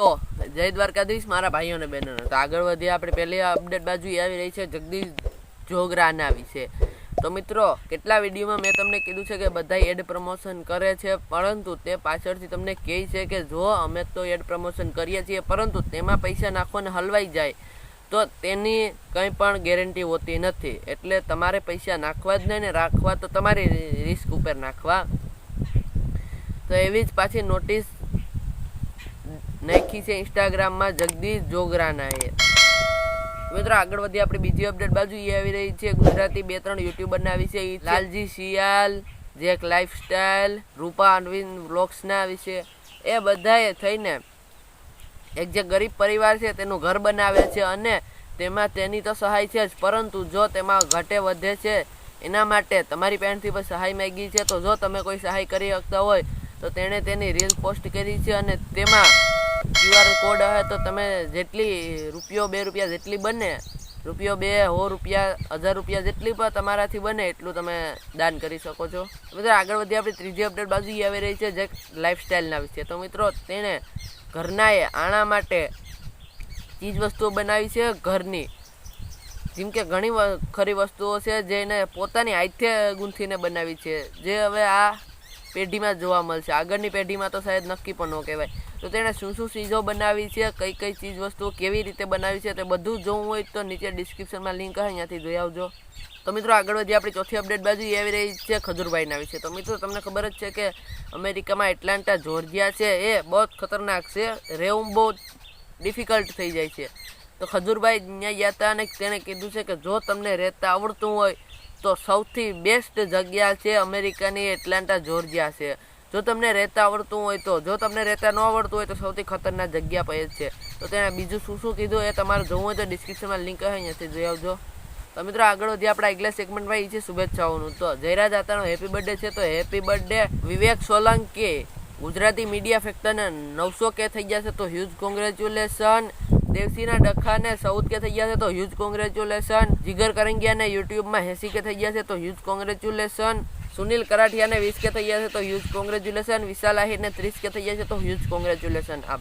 તો, જય દ્વારકાધીશ, મારા ભાઈઓને બહેનોને. તો આગળ વધીએ, આપણે પહેલી અપડેટ બાજુ આવી રહી છે, જગદીશ જોગરાના વિશે. તો મિત્રો, કેટલા વિડીયોમાં મેં તમને કીધું છે કે બધા એડ પ્રમોશન કરે છે, પરંતુ તે પાછળથી તમને કહે છે કે જો અમે તો એડ પ્રમોશન કરીએ છીએ, પરંતુ તેમાં પૈસા નાખવાને હલવાઈ જાય, તો તેની કંઈ પણ ગેરંટી હોતી નથી. એટલે તમારે પૈસા નાખવા જ નહીં ને રાખવા તો તમારી રિસ્ક ઉપર નાખવા. તો એવી જ પાછી નોટિસ નાખી છે ઇન્સ્ટાગ્રામમાં જગદીશ જોગરાનાએ. મિત્રો, આગળ વધી આપણે બીજી અપડેટ બાજુ એ આવી રહી છે. ગુજરાતી બે ત્રણ યુટ્યુબરના વિશે લાલજી શિયાલ, જેક લાઈફસ્ટાઈલ રૂપા અનવિંદ વ્લોગ્સના વિશે એ બધાએ થઈને એક જે ગરીબ પરિવાર છે તેનું ઘર બનાવે છે અને તેમાં તેની તો સહાય છે જ, પરંતુ જો તેમાં ઘટે વધે છે, એના માટે તમારી પેન્ટથી પણ સહાય માગી છે. તો જો તમે કોઈ સહાય કરી શકતા હોય, તો તેણે તેની રીલ પોસ્ટ કરી છે અને તેમાં ક્યુઆર કોડ હે તો તમે જેટલી રૂપિયો બે રૂપિયા જેટલી બને, રૂપિયો બે, સો રૂપિયા, હજાર રૂપિયા જેટલી પણ તમારાથી બને એટલું તમે દાન કરી શકો છો. મિત્રો આગળ વધી આપણી ત્રીજી અપડેટ બાજુ આવી રહી છે, જે લાઈફસ્ટાઈલના વિશે. તો મિત્રો, તેણે ઘરનાએ આણા માટે ચીજ વસ્તુઓ બનાવી છે ઘરની. જેમ કે ઘણી ખરી વસ્તુઓ છે જેને પોતાની હાથે ગૂંથીને બનાવી છે. જે હવે આ પેઢીમાં જોવા મળશે. આગળની પેઢીમાં તો શાયદ નક્કી પણ ન કહેવાય. તો તેણે શું શું ચીજો બનાવી છે, કઈ કઈ ચીજ વસ્તુઓ કેવી રીતે બનાવી છે તે બધું જોવું હોય તો નીચે ડિસ્ક્રિપ્શનમાં લિંક હશે ત્યાંથી જોઈ આવજો. તો મિત્રો આગળ વધી આપણી ચોથી અપડેટ બાજુ એ આવી રહી છે ખજૂરભાઈના વિશે. તો મિત્રો તમને ખબર જ છે કે અમેરિકામાં એટલાન્ટા, જોર્જિયા છે એ બહુ જ ખતરનાક છે, રહેવું બહુ ડિફિકલ્ટ થઈ જાય છે. તો ખજૂરભાઈ ત્યાં ગયા હતા અને તેણે કીધું છે કે જો તમને રહેતા આવડતું હોય તો સૌથી બેસ્ટ જગ્યા છે અમેરિકાની એટલાન્ટા, જોર્જિયા છે. જો તમને રહેતા આવડતું હોય તો, જો તમને રહેતા ન આવડતું હોય તો સૌથી ખતરનાક જગ્યા પર જ છે. તો તેણે બીજું શું શું કીધું એ તમારે જોવું હોય તો ડિસ્ક્રિપ્શનમાં લિંક હોય અહીંયાથી જોઈ આવજો. તો મિત્રો, આગળ વધી આપણા આગલા સેગમેન્ટમાં એ છે શુભેચ્છાઓનું તો જયરાજ આતાનો હેપી બર્થડે છે, તો happy birthday Vivek Solanki. Gujarati media ફેક્ટરને નવસો કે થઈ ગયા છે, તો હ્યુજ કોંગ્રેચ્યુલેશન દેવસીના ડખાને સૌદ કે થઈ ગયા છે તો હ્યુજ કોંગ્રેચ્યુલેશન. જીગર કરંગિયાને યુટ્યુબમાં એસી કે થઈ ગયા છે તો હ્યુજ કોંગ્રેચ્યુલેશન. સુનિલ કરાઠિયાને વીસ કે થઈ ગયા છે તો હ્યુજ કોંગ્રેચ્યુલેશન. વિશાલ આહિરને ત્રીસ કે થઈ ગયા છે તો હ્યુજ કોંગ્રેચ્યુલેશન. આભાર.